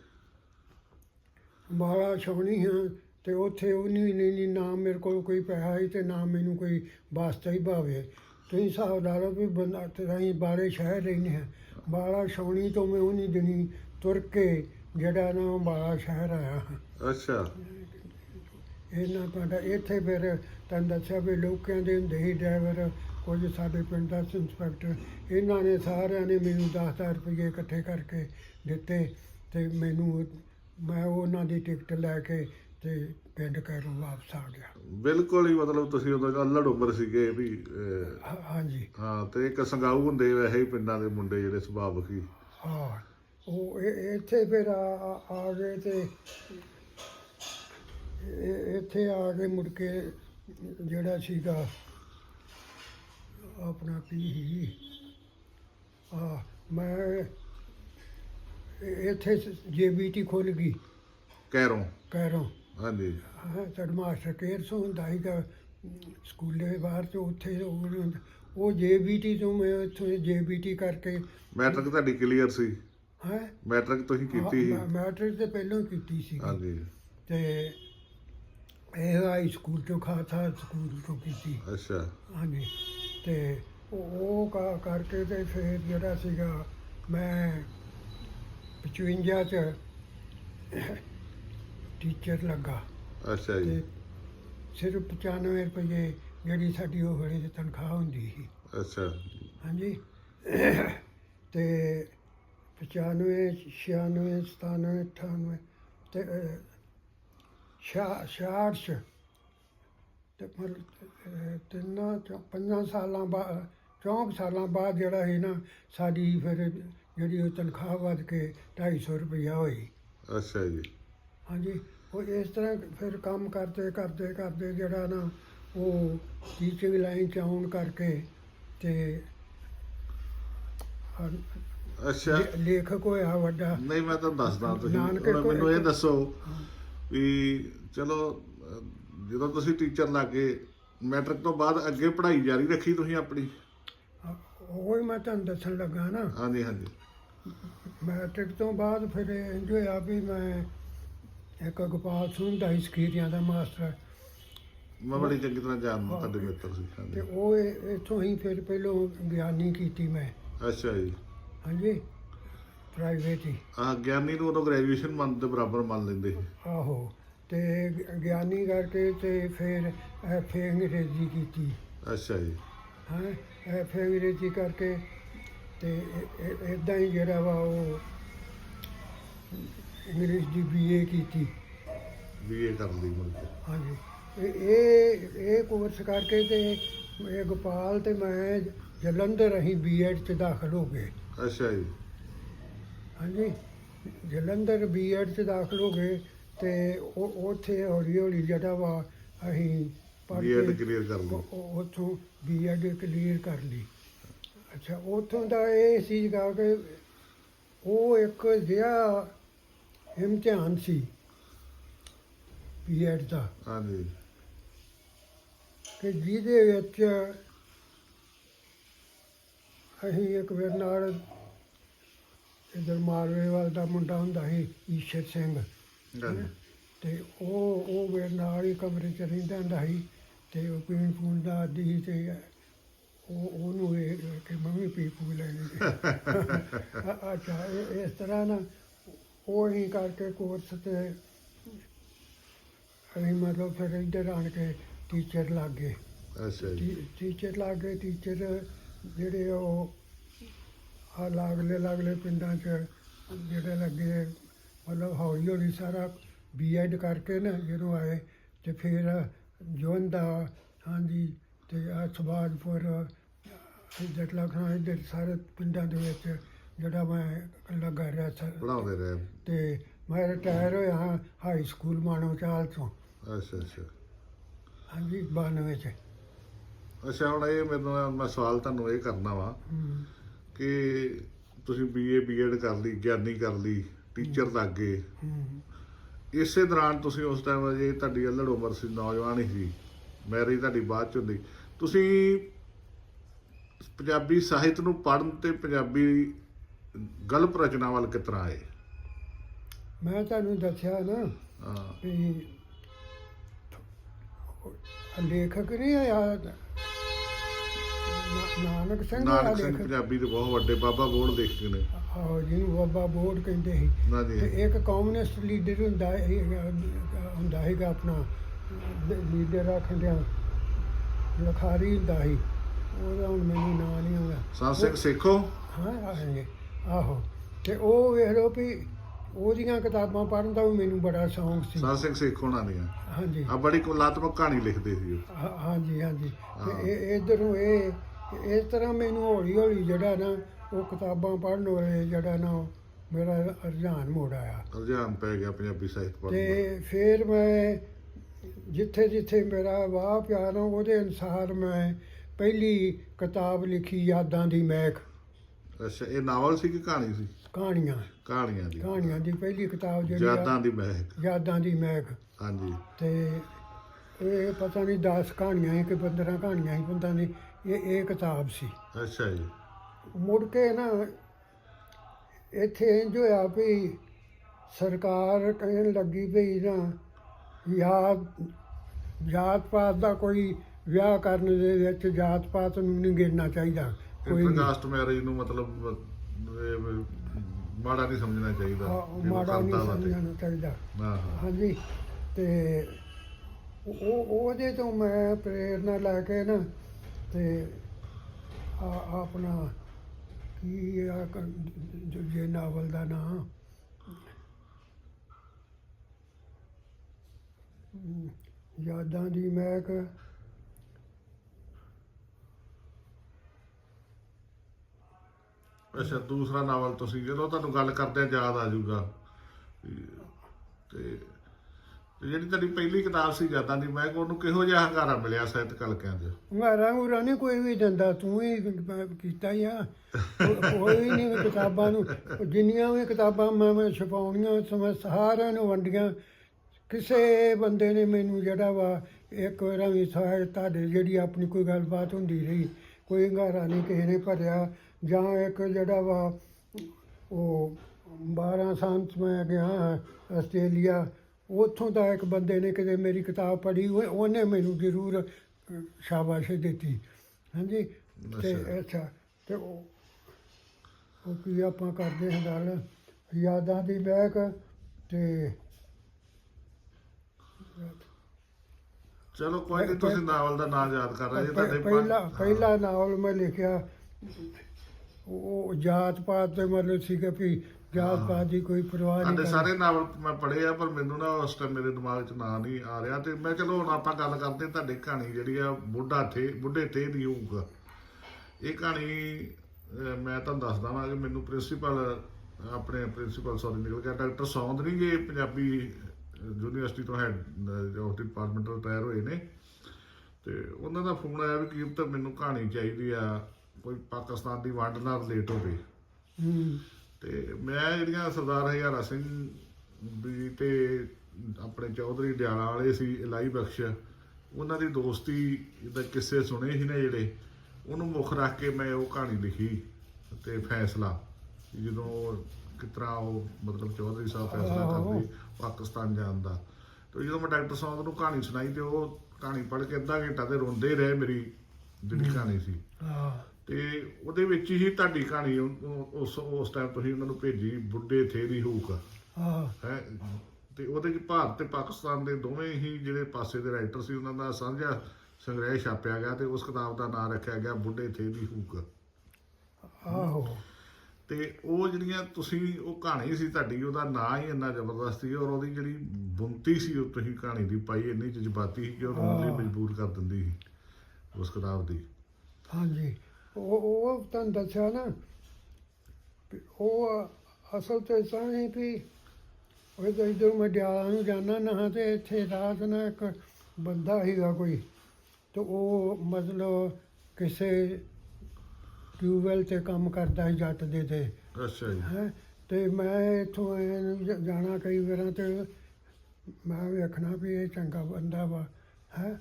ਅੰਬਾਲਾ ਛਾਉਣੀ ਹਾਂ ਤੇ ਉੱਥੇ ਉਹ ਨਹੀਂ ਨਹੀਂ ਨਹੀਂ ਨਾ ਮੇਰੇ ਕੋਲ ਕੋਈ ਪੈਸਾ ਸੀ ਤੇ ਨਾ ਮੈਨੂੰ ਕੋਈ ਵਾਸਤਾ ਹੀ ਭਾਵੇ। ਤੁਸੀਂ ਹਿਸਾਬ ਲਾ ਲਓ ਵੀ ਬੰਦਾ ਤੇ ਅਸੀਂ ਬਾਰੇ ਸ਼ਹਿਰ ਰਹਿੰਦੇ ਹਾਂ। ਬਾਲਾ ਛਾਉਣੀ ਤੋਂ ਮੈਂ ਉਹਨੀ ਦਿਨੀ ਤੁਰ ਕੇ ਜਿਹੜਾ ਨਾ ਅੰਬਾਲਾ ਸ਼ਹਿਰ ਆਇਆ ਹਾਂ। ਅੱਛਾ। ਇਹਨਾਂ ਤੁਹਾਡਾ ਇੱਥੇ ਫਿਰ ਤੁਹਾਨੂੰ ਦੱਸਿਆ ਵੀ ਲੋਕਾਂ ਦੇ ਹੁੰਦੇ ਸੀ ਡਰਾਈਵਰ ਕੁਝ ਸਾਡੇ ਪਿੰਡ ਦਾ ਇੰਸਪੈਕਟਰ ਇਹਨਾਂ ਨੇ ਸਾਰਿਆਂ ਨੇ ਮੈਨੂੰ 10000 ਰੁਪਏ ਇਕੱਠੇ ਕਰਕੇ ਦਿੱਤੇ ਤੇ ਮੈਨੂੰ ਮੈਂ ਉਹਨਾਂ ਦੀ ਟਿਕਟ ਲੈ ਕੇ ਤੇ ਪਿੰਡ ਘਰੋਂ ਵਾਪਸ ਆ ਗਿਆ। ਬਿਲਕੁਲ ਹੀ ਮਤਲਬ ਤੁਸੀਂ ਉਦੋਂ ਅੱਲੜ ਉਮਰ ਸੀਗੇ ਵੀ ਅਹ, ਹਾਂ- ਹਾਂਜੀ। ਹਾਂ ਤੇ ਇੱਕ ਸੰਗਾਊ ਹੁੰਦੇ ਵੈਸੇ ਹੀ ਪਿੰਡਾਂ ਦੇ ਮੁੰਡੇ ਜਿਹੜੇ ਸੁਭਾਵਕ ਹੀ। ਹਾਂ ਉਹ ਇਹ- ਇੱਥੇ ਫਿਰ ਆ ਆ- ਆ ਗਏ ਤੇ ਇਹ- ਇੱਥੇ ਆ ਕੇ ਮੁੜ ਕੇ ਜਿਹੜਾ ਸੀਗਾ ਆਪਣਾ ਕੀ ਸੀ ਆ ਮੈਂ ਇਹ- ਇੱਥੇ ਜੇਬੀਟੀ ਖੁੱਲ ਗਈ। ਕਹਿਰੋਂ ਕਹਿਰੋਂ ਹਾਂਜੀ। ਹਾਂ ਸਾਡਾ ਮਾਸਟਰ ਕੇਅਰ ਸੋ ਹੁੰਦਾ ਸੀਗਾ ਸਕੂਲੇ ਬਾਹਰ ਤੋਂ ਉੱਥੇ ਉਹ ਉਹ ਜੇਬੀਟੀ ਤੋਂ ਮੈਂ ਉੱਥੋਂ ਜੇਬੀਟੀ ਕਰਕੇ ਮੈਟ੍ਰਿਕ ਤੁਹਾਡੀ ਕਲੀਅਰ ਸੀ? ਹੈ? ਮੈਟ੍ਰਿਕ ਤੁਸੀਂ ਕੀਤੀ ਸੀ? ਮੈਟ੍ਰਿਕ ਤੇ ਪਹਿਲਾਂ ਕੀਤੀ ਸੀ। ਹਾਂਜੀ। ਤੇ ਇਹ ਹਾਈ ਸਕੂਲ ਤੋਂ ਖਾਲਸਾ ਸਕੂਲ ਤੋਂ ਕੀਤੀ। ਅੱਛਾ। ਹਾਂਜੀ। ਤੇ ਉਹ ਉਹ ਕਾ- ਕਰਕੇ ਤੇ ਫਿਰ ਜਿਹੜਾ ਸੀਗਾ ਮੈਂ 55 ਚ ਟੀਚਰ ਲੱਗਾ। ਅੱਛਾ ਜੀ। ਤੇ ਸਿਰਫ 95 ਰੁਪਏ ਜਿਹੜੀ ਸਾਡੀ ਉਹ ਵੇਲੇ ਦੀ ਤਨਖਾਹ ਹੁੰਦੀ ਸੀ। ਅੱਛਾ। ਹਾਂਜੀ। ਤੇ 95 96 97 98 ਤੇ ਅਹ, ਛਿਆ- ਛਿਆਹਠ 'ਚ ਤੇ ਮਤਲਬ ਅਹ, ਤਿੰਨਾਂ ਚੋਂ ਪੰਜਾਂ ਸਾਲਾਂ ਬਾਅਦ ਚੌਂਕ ਸਾਲਾਂ ਬਾਅਦ ਜਿਹੜਾ ਸੀ ਨਾ ਸਾਡੀ ਫਿਰ ਜਿਹੜੀ ਉਹ ਤਨਖਾਹ ਵੱਧ ਕੇ 250 ਰੁਪਇਆ ਹੋਈ। ਅੱਛਾ ਜੀ। ਹਾਂਜੀ। ਉਹ ਇਸ ਤਰ੍ਹਾਂ ਫਿਰ ਕੰਮ ਕਰਦੇ ਕਰਦੇ ਕਰਦੇ ਜਿਹੜਾ ਨਾ ਉਹ ਟੀਚਿੰਗ ਲਾਈਨ ਚ ਆਉਣ ਕਰਕੇ ਤੇ ਅੱਛਾ। ਲੇਖਕ ਹੋਇਆ ਵੱਡਾ। ਨਹੀਂ ਮੈਂ ਤੁਹਾਨੂੰ ਦੱਸਦਾ ਤੁਸੀਂ। ਮੈਨੂੰ ਇਹ ਦੱਸੋ ਵੀ ਚਲੋ ਜਦੋਂ ਤੁਸੀਂ ਟੀਚਰ ਲੱਗੇ ਮੈਟ੍ਰਿਕ ਤੋਂ ਬਾਅਦ ਅੱਗੇ ਪੜ੍ਹਾਈ ਜਾਰੀ ਰੱਖੀ ਤੁਸੀਂ ਆਪਣੀ? ਉਹ ਹੀ ਮੈਂ ਤੁਹਾਨੂੰ ਦੱਸਣ ਲੱਗਾ ਨਾ। ਹਾਂਜੀ ਹਾਂਜੀ। ਮੈਟ੍ਰਿਕ ਤੋਂ ਬਾਅਦ ਫਿਰ ਇੰਜ ਹੋਇਆ ਵੀ ਮੈਂ ਇੱਕ ਗੋਪਾਲ ਸਿੰਘ ਦਾ ਹੀ ਸਕੀਰੀਆਂ ਦਾ ਮਾਸਟਰ ਮੈਂ ਬੜੀ ਚੰਗੀ ਤਰ੍ਹਾਂ ਜਾਣਦਾ ਤੁਹਾਡੇ ਮਿੱਤਰ ਸੀ ਤੇ ਹਾਂਜੀ ਉਹ ਇਹ- ਇੱਥੋਂ ਹੀ ਫਿਰ ਪਹਿਲੋਂ ਗਿਆਨੀ ਕੀਤੀ ਮੈਂ। ਅੱਛਾ ਜੀ। ਹਾਂਜੀ? ਪ੍ਰਾਈਵੇਟ ਹੀ। ਆ ਗਿਆਨੀ ਨੂੰ ਉਦੋਂ ਗ੍ਰੈਜੂਏਸ਼ਨ ਮੰਨ ਦੇ ਬਰਾਬਰ ਮੰਨ ਲੈਂਦੇ। ਆਹੋ। ਤੇ ਗ- ਗਿਆਨੀ ਕਰਕੇ ਤੇ ਫਿਰ ਐਫਏ ਅੰਗਰੇਜ਼ੀ ਕੀਤੀ। ਅੱਛਾ ਜੀ। ਹਾਂ? ਐਫਏ ਅੰਗਰੇਜ਼ੀ ਕਰਕੇ ਤੇ ਇਦਾਂ ਹੀ ਜਿਹੜਾ ਵਾ ਉਹ ਇੰਗਲਿਸ਼ ਦੀ ਬੀਏ ਕੀਤੀ। ਬੀਏ ਕਰ ਲਈ ਮੁੜ ਕੇ। ਹਾਂਜੀ। ਇਹ ਇਹ ਇਹ ਕੋਰਸ ਕਰਕੇ ਤੇ ਇਹ ਗੋਪਾਲ ਤੇ ਮੈਂ ਜਲੰਧਰ ਅਸੀਂ ਬੀਐਡ ਚ ਦਾਖਲ ਹੋ ਗਏ। ਅੱਛਾ ਜੀ। ਹਾਂਜੀ। ਜਲੰਧਰ ਬੀਐਡ ਚ ਦਾਖਲ ਹੋ ਗਏ ਤੇ ਉਹ ਉੱਥੇ ਹੌਲੀ ਹੌਲੀ ਜਿਹੜਾ ਵਾ ਅਸੀਂ ਪੜ੍ਹ ਬੀਐਡ ਕੇ ਕਲੀਅਰ ਕਰ ਲਈ। ਉਹ- ਉਹ- ਉੱਥੋਂ ਬੀਐਡ ਕਲੀਅਰ ਕਰ ਲਈ। ਅੱਛਾ ਉੱਥੋਂ ਦਾ ਇਹ ਸੀਗਾ ਕਿ ਉਹ ਇੱਕ ਜਿਹਾ ਇਮਤਿਹਾਨ ਸੀ ਬੀਐਡ ਦਾ। ਹਾਂਜੀ। ਕਿ ਜਿਹਦੇ ਵਿੱਚ ਅਸੀਂ ਇੱਕ ਵਾਰ ਨਾਲ ਇਧਰ ਮਾਲਵੇਵਾਲ ਦਾ ਮੁੰਡਾ ਹੁੰਦਾ ਸੀ ਈਸ਼ਰ ਸਿੰਘ। ਹਾਂਜੀ। ਤੇ ਉਹ ਉਹ ਮੇਰੇ ਨਾਲ ਹੀ ਕਮਰੇ 'ਚ ਰਹਿੰਦਾ ਹੁੰਦਾ ਸੀ ਤੇ ਉਹ ਪੀਣ ਪੂਣ ਦਾ ਆਦੀ ਸੀ ਤੇ ਉਹ ਉਹਨੂੰ ਇਹ ਕਿ ਮੰਮੀ ਪੀ ਪੂ ਲੈਣੀ ਅੱਛਾ ਇਸ ਤਰ੍ਹਾਂ ਨਾ ਉਹ ਹੀ ਕਰਕੇ ਕੋਰਸ ਤੇ ਅਸੀਂ ਮਤਲਬ ਫਿਰ ਇੱਧਰ ਆਣ ਕੇ ਟੀਚਰ ਲੱਗ। ਗਏ ਅੱਛਾ ਜੀ। ਟੀਚਰ ਲੱਗ ਗਏ ਟੀਚਰ ਜਿਹੜੇ ਉਹ ਆ ਲਾਗਲੇ ਲਾਗਲੇ ਪਿੰਡਾਂ 'ਚ ਜਿਹੜੇ ਲੱਗੇ ਮਤਲਬ ਹੌਲੀ ਹੌਲੀ ਸਾਰਾ ਬੀਐਡ ਕਰਕੇ ਨਾ ਜਦੋਂ ਆਏ ਤੇ ਫਿਰ ਜਵੰਦਾ ਹਾਂਜੀ ਤੇ ਆ ਸਵਾਜਪੁਰ ਇੱਧਰ ਲਖਨਊ ਇੱਧਰ ਸਾਰੇ ਪਿੰਡਾਂ ਦੇ ਵਿੱਚ ਜਿਹੜਾ ਮੈਂ ਲੱਗਾ ਰਿਹਾ ਸੀ। ਪੜਾਉਂਦੇ ਰਹੇ। ਤੇ ਮੈਂ ਰਿਟਾਇਰ ਹੋਇਆ ਹਾਂ ਹਾਈ ਸਕੂਲ ਮਾਨਵ ਚਾਲ ਤੋਂ। ਅੱਛਾ ਅੱਛਾ। ਹਾਂਜੀ 92 ਚ। ਅੱਛਾ ਹੁਣ ਇਹ ਮੈਨੂੰ ਮੈਂ ਸਵਾਲ ਤੁਹਾਨੂੰ ਇਹ ਕਰਨਾ ਵਾ ਹਮ, ਕਿ ਤੁਸੀਂ ਬੀਏ ਬੀਐਡ ਕਰ ਲਈ ਗਿਆਨੀ ਕਰ ਲਈ ਟੀਚਰ ਲੱਗ ਗਏ। ਹਮ। ਇਸੇ ਦੌਰਾਨ ਤੁਸੀਂ ਉਸ ਟਾਈਮ ਜੇ ਤੁਹਾਡੀ ਅਲੜ ਉਮਰ ਸੀ ਨੌਜਵਾਨ ਹੀ ਸੀ। ਮੈਰਿਜ ਤੁਹਾਡੀ ਬਾਅਦ ਚ ਹੁੰਦੀ। ਤੁਸੀਂ ਪੰਜਾਬੀ ਸਾਹਿਤ ਨੂੰ ਪੜ੍ਹਨ ਤੇ ਪੰਜਾਬੀ ਗਲਪ ਰਚਨਾ ਵੱਲ ਤਰ੍ਹਾਂ ਆਏ? ਮੈਂ ਤੁਹਾਨੂੰ ਦੱਸਿਆ ਨਾ ਹਾਂ। ਵੀ ਲੇਖਕ ਨਹੀਂ ਆਇਆ। ਨਾ- ਨਾਨਕ ਸਿੰਘ ਨਾਨਕ ਸਿੰਘ ਪੰਜਾਬੀ ਦੇ ਬਹੁਤ ਵੱਡੇ ਬਾਬਾ ਬੋੜ ਦੇਖਦੇ ਨੇ। ਆਹੋ ਜਿਹਨੂੰ ਬਾਬਾ ਬੋੜ ਕਹਿੰਦੇ ਸੀ। ਤੇ ਜੀ। ਇੱਕ ਕਮਿਊਨਿਸਟ ਲੀਡਰ ਹੁੰਦਾ ਹੁੰਦਾ ਹੈਗਾ ਆਪਣਾ ਲੀਡਰ ਆਖੰਡਿਆ ਲਖਾਰੀ ਹੁੰਦਾ ਸੀ। ਉਹਦਾ ਹੁਣ ਮੈਨੂੰ ਨਾਂ ਨਹੀਂ ਆਉਂਦਾ। ਸਿੰਘ ਸੇਖੋ। ਹਾਂ ਆਹੇ ਆਹੋ ਤੇ ਉਹ ਵੇਖ ਲਓ ਵੀ ਉਹਦੀਆਂ ਕਿਤਾਬਾਂ ਪੜ੍ਹਨ ਦਾ ਵੀ ਮੈਨੂੰ ਬੜਾ ਸ਼ੌਂਕ ਸੀ। ਸੰਤ ਸਿੰਘ ਸੇਖੋ ਦੀਆਂ। ਹਾਂਜੀ। ਆ ਬੜੀ ਕਲਾਤਮਕ ਕਹਾਣੀ ਲਿਖਦੇ ਸੀ ਉਹ। ਹਾਂ- ਹਾਂਜੀ ਹਾਂਜੀ। ਤੇ ਇਹ ਇਧਰੋਂ ਇਹ ਇਸ ਤਰ੍ਹਾਂ ਮੈਨੂੰ ਹੌਲੀ ਹੌਲੀ ਜਿਹੜਾ ਨਾ ਉਹ ਕਿਤਾਬਾਂ ਪੜ੍ਹਨ ਵਾਲੇ ਜਿਹੜਾ ਨਾ ਉਹ ਮੇਰਾ ਰੁਝਾਨ ਮੋੜ ਆਇਆ। ਰੁਝਾਨ ਪੈ ਗਿਆ ਪੰਜਾਬੀ ਸਾਹਿਤ ਪੜ੍ਹਨ ਦਾ ਤੇ ਫਿਰ ਮੈਂ ਜਿੱਥੇ ਜਿੱਥੇ ਮੇਰਾ ਵਾਹ ਪਿਆ ਨਾ ਉਹਦੇ ਅਨੁਸਾਰ ਮੈਂ ਪਹਿਲੀ ਕਿਤਾਬ ਲਿਖੀ ਯਾਦਾਂ ਦੀ ਮਹਿਕ ਅੱਛਾ ਇਹ ਨਾਵਲ ਸੀ ਕਿ ਕਹਾਣੀ ਸੀ? ਕਹਾਣੀਆਂ। ਕਹਾਣੀਆਂ ਦੀ। ਕਹਾਣੀਆਂ ਦੀ ਪਹਿਲੀ ਕਿਤਾਬ ਜਿਹੜੀ ਆ, ਯਾਦਾਂ ਦੀ ਮਹਿਕ। ਯਾਦਾਂ ਦੀ ਮਹਿਕ। ਹਾਂਜੀ। ਤੇ ਇਹ ਪਤਾ ਨਹੀਂ 10 ਕਹਾਣੀਆਂ ਸੀ ਕਿ 15 ਕਹਾਣੀਆਂ ਸੀ ਪਤਾ ਨਹੀਂ ਇਹ ਇਹ ਕਿਤਾਬ ਸੀ। ਅੱਛਾ ਜੀ। ਮੁੜ ਕੇ ਨਾ ਇੱਥੇ ਇੰਜ ਹੋਇਆ ਵੀ ਸਰਕਾਰ ਕਹਿਣ ਲੱਗੀ ਵੀ ਨਾ ਯਾਦ ਜਾਤ ਪਾਤ ਦਾ ਕੋਈ ਵਿਆਹ ਕਰਨ ਦੇ ਵਿੱਚ ਜਾਤ ਪਾਤ ਨੂੰ ਨਹੀਂ ਗਿਣਨਾ ਚਾਹੀਦਾ। ਕੋਈ ਨਹੀਂ। ਇੰਟਰਕਾਸਟ ਮੈਰਿਜ ਨੂੰ ਮਤਲਬ ਇਹ ਵੀ ਮਾੜਾ ਨਹੀਂ ਸਮਝਣਾ ਚਾਹੀਦਾ ਹਾਂ, ਜਿਹਨੂੰ ਮਾੜਾ ਨਹੀਂ ਕਰਦਾ ਵਾ ਤੇ। ਸਮਝਣਾ ਚਾਹੀਦਾ। ਹਾਂ ਹਾਂ। ਹਾਂਜੀ ਤੇ ਉਹ ਉਹਦੇ ਤੋਂ ਮੈਂ ਪ੍ਰੇਰਨਾ ਲੈ ਕੇ ਨਾ ਤੇ ਆ ਆਪਣਾ ਕੀ ਆ ਜੇ ਨਾਵਲ ਦਾ ਨਾਮ ਯਾਦਾਂ ਦੀ ਮਹਿਕ। ਅੱਛਾ, ਦੂਸਰਾ ਨਾਵਲ ਤੁਸੀਂ ਜਦੋਂ ਤੁਹਾਨੂੰ ਗੱਲ ਕਰਦੇ ਯਾਦ ਆ ਜਾਊਗਾ। ਤੇ ਜਿਹੜੀ ਤੁਹਾਡੀ ਪਹਿਲੀ ਕਿਤਾਬ ਸੀ ਯਾਦਾਂ ਦੀ, ਮੈਂ ਉਹਨੂੰ ਕਿਹੋ ਜਿਹਾ ਹੰਗਾਰਾ ਮਿਲਿਆ ਸਾਹਿਤ ਕਲਕਿਆਂ 'ਚ? ਮਾਰਾ ਮੁਰਾ ਨਹੀਂ, ਕੋਈ ਵੀ ਦਿੰਦਾ, ਤੂੰ ਹੀ ਕੀਤਾ ਹੀ ਆ। ਕੋਈ ਨਹੀਂ ਕਿਤਾਬਾਂ ਨੂੰ ਜਿੰਨੀਆਂ ਵੀ ਕਿਤਾਬਾਂ ਮੈਂ ਮੈਂ ਛਪਾਉਣੀਆਂ ਸਮੇਂ ਸਾਰਿਆਂ ਨੂੰ ਵੰਡੀਆਂ। ਕਿਸੇ ਬੰਦੇ ਨੇ ਮੈਨੂੰ ਜਿਹੜਾ ਵਾ, ਇੱਕ ਵਾਰ ਵੀ ਸਾਹਿਬ ਤੁਹਾਡੇ ਜਿਹੜੀ ਆਪਣੀ ਕੋਈ ਗੱਲਬਾਤ ਹੁੰਦੀ ਰਹੀ, ਕੋਈ ਹੰਗਾਰਾ ਨਹੀਂ ਕਿਸੇ ਨੇ ਭਰਿਆ। ਜਾਂ ਇੱਕ ਜਿਹੜਾ ਵਾ ਉਹ 12 ਸਾਲ 'ਚ ਮੈਂ ਗਿਆ ਆਸਟ੍ਰੇਲੀਆ ਉੱਥੋਂ ਦਾ ਇੱਕ ਬੰਦੇ ਨੇ ਕਿਤੇ ਮੇਰੀ ਕਿਤਾਬ ਪੜ੍ਹੀ ਉਹ- ਉਹਨੇ ਮੈਨੂੰ ਜ਼ਰੂਰ ਸ਼ਾਬਾਸ਼ ਦਿੱਤੀ ਹਾਂਜੀ ਤੇ ਅੱਛਾ। ਤੇ ਉਹ ਉਹ ਕੀ ਆਪਾਂ ਕਰਦੇ ਹਾਂ ਗੱਲ ਯਾਦਾਂ ਦੀ ਬਹਿਕ ਤੇ ਚਲੋ ਕੋਈ ਨਹੀਂ ਤੁਸੀਂ ਨਾਵਲ ਦਾ ਨਾਮ ਯਾਦ ਕਰ ਰਹੇ ਜੀ ਤੁਹਾਡੇ ਪੰਜ- ਪਹਿਲਾ। ਪਹਿਲਾ ਨਾਵਲ ਮੈਂ ਲਿਖਿਆ ਉਹ ਜਾਤ ਪਾਤ ਦੇ ਮਤਲਬ ਸੀਗਾ ਵੀ ਜਾਤ ਪਾਤ ਦੀ ਕੋਈ ਪਰਵਾਹ ਨਹੀਂ ਕਰਦਾ ਸਾਰੇ ਨਾਵਲ ਮੈਂ ਪੜ੍ਹੇ ਆ ਪਰ ਮੈਨੂੰ ਨਾ ਉਸ ਟਾਈਮ ਮੇਰੇ ਦਿਮਾਗ 'ਚ ਨਾਂ ਨਹੀਂ ਆ ਰਿਹਾ ਤੇ ਮੈਂ ਚਲੋ ਹੁਣ ਆਪਾਂ ਗੱਲ ਕਰਦੇ ਤੁਹਾਡੀ ਕਹਾਣੀ ਜਿਹੜੀ ਆ ਬੁੱਢਾ ਥੇ ਬੁੱਢੇ ਥੇ ਦੀ ਹੋਊਗਾ ਇਹ ਕਹਾਣੀ ਮੈਂ ਤੁਹਾਨੂੰ ਦੱਸਦਾ ਵਾਂ ਕਿ ਮੈਨੂੰ ਪ੍ਰਿੰਸੀਪਲ ਆਪਣੇ ਪ੍ਰਿੰਸੀਪਲ ਸੌਰੀ ਨਿਕਲ ਗਿਆ। ਡਾਕਟਰ ਸੌਂਦ ਨਹੀਂ ਜੇ ਪੰਜਾਬੀ ਯੂਨੀਵਰਸਿਟੀ ਤੋਂ ਹੈਡ ਆਫ ਡਿਪਾਰਟਮੈਂਟ ਰਿਟਾਇਰ ਹੋਏ ਨੇ। ਤੇ ਉਹਨਾਂ ਦਾ ਫੋਨ ਆਇਆ ਵੀ ਕੀਮਤ ਮੈਨੂੰ ਕਹਾਣੀ ਚਾਹੀਦੀ ਆ। ਕੋਈ ਪਾਕਿਸਤਾਨ ਦੀ ਵੰਡ ਨਾਲ ਰਿਲੇਟ ਹੋਵੇ। ਤੇ ਮੈਂ ਜਿਹੜੀਆਂ ਸਰਦਾਰ ਹਜ਼ਾਰਾ ਸਿੰਘ ਵੀ ਤੇ ਆਪਣੇ ਚੌਧਰੀ ਡਿਆਲਾ ਵਾਲੇ ਸੀ ਇਲਾਈ ਬਖਸ਼ ਉਹਨਾਂ ਦੀ ਦੋਸਤੀ ਦਾ ਕਿੱਸੇ ਸੁਣੇ ਸੀ ਨੇ ਜਿਹੜੇ ਉਹਨੂੰ ਮੁੱਖ ਰੱਖ ਕੇ ਮੈਂ ਉਹ ਕਹਾਣੀ ਲਿਖੀ ਤੇ ਫੈਸਲਾ ਜਦੋਂ ਕਿਤਰਾ ਉਹ ਮਤਲਬ ਚੌਧਰੀ ਸਾਹਿਬ ਫੈਸਲਾ। ਕਰਦੇ ਪਾਕਿਸਤਾਨ ਜਾਣ ਦਾ। ਤੇ ਜਦੋਂ ਮੈਂ ਡਾਕਟਰ ਸਾਹਿਬ ਨੂੰ ਕਹਾਣੀ ਸੁਣਾਈ ਤੇ ਉਹ ਕਹਾਣੀ ਪੜ੍ਹ ਕੇ ਅੱਧਾ ਘੰਟਾ ਤੇ ਰੋਂਦੇ ਰਹੇ ਮੇਰੀ ਜਿਹੜੀ ਕਹਾਣੀ ਸੀ। ਤੇ ਉਹਦੇ ਵਿੱਚ ਹੀ ਤੁਹਾਡੀ ਕਹਾਣੀ ਉਹ- ਉਸ ਉਸ ਟਾਈਮ ਤੁਸੀਂ ਉਹਨਾਂ ਨੂੰ ਭੇਜੀ ਬੁੱਢੇ ਥੇ ਦੀ ਹੂਕ। ਹਾਂ ਹੈ? ਤੇ ਉਹਦੇ ਵਿੱਚ ਭਾਰਤ ਤੇ ਪਾਕਿਸਤਾਨ ਦੇ ਦੋਵੇਂ ਹੀ ਜਿਹੜੇ ਪਾਸੇ ਦੇ ਰਾਈਟਰ ਸੀ ਉਹਨਾਂ ਦਾ ਸਾਂਝਾ ਸੰਗ੍ਰਹਿ ਛਾਪਿਆ ਗਿਆ ਤੇ ਉਸ ਕਿਤਾਬ ਦਾ ਨਾਮ ਰੱਖਿਆ ਗਿਆ ਬੁੱਢੇ ਥੇ ਦੀ ਹੂਕ। ਆਹੋ। ਤੇ ਉਹ ਜਿਹੜੀਆਂ ਤੁਸੀਂ ਉਹ ਕਹਾਣੀ ਸੀ ਤੁਹਾਡੀ ਉਹਦਾ ਨਾਂ ਹੀ ਇੰਨਾ ਜ਼ਬਰਦਸਤ ਸੀ ਔਰ ਉਹਦੀ ਜਿਹੜੀ ਬੁੰਤੀ ਸੀ ਉਹ ਤੁਸੀਂ ਕਹਾਣੀ ਦੀ ਪਾਈ ਇੰਨੀ ਜਜ਼ਬਾਤੀ ਸੀ ਕਿ ਉਹ ਰੋਣ ਲਈ। ਮਜਬੂਰ ਕਰ ਦਿੰਦੀ ਸੀ ਉਸ ਕਿਤਾਬ ਦੀ। ਹਾਂਜੀ। ਉਹ ਉਹ ਤੁਹਾਨੂੰ ਦੱਸਿਆ ਨਾ ਉਹ ਅਸਲ ਤੇ ਤਾਂ ਹੀ ਵੀ ਉਹ ਤਾਂ ਇਧਰ ਮੈਂ ਡਿਆਲਾ ਨੂੰ ਜਾਣਾ ਨਾ ਤੇ ਇੱਥੇ ਰਾਤ ਨਾ ਇੱਕ ਬੰਦਾ ਸੀਗਾ ਕੋਈ ਤੇ ਉਹ ਮਤਲਬ ਕਿਸੇ ਟਿਊਬਵੈਲ ਤੇ ਕੰਮ ਕਰਦਾ ਸੀ ਜੱਟ ਦੇ ਤੇ। ਅੱਛਾ ਜੀ। ਹੈ ਤੇ ਮੈਂ ਇੱਥੋਂ ਨੂੰ ਜ- ਜਾਣਾ ਕਈ ਵਾਰਾਂ ਤੇ ਮੈਂ ਵੇਖਣਾ ਵੀ ਇਹ ਚੰਗਾ ਬੰਦਾ ਵਾ ਹੈ।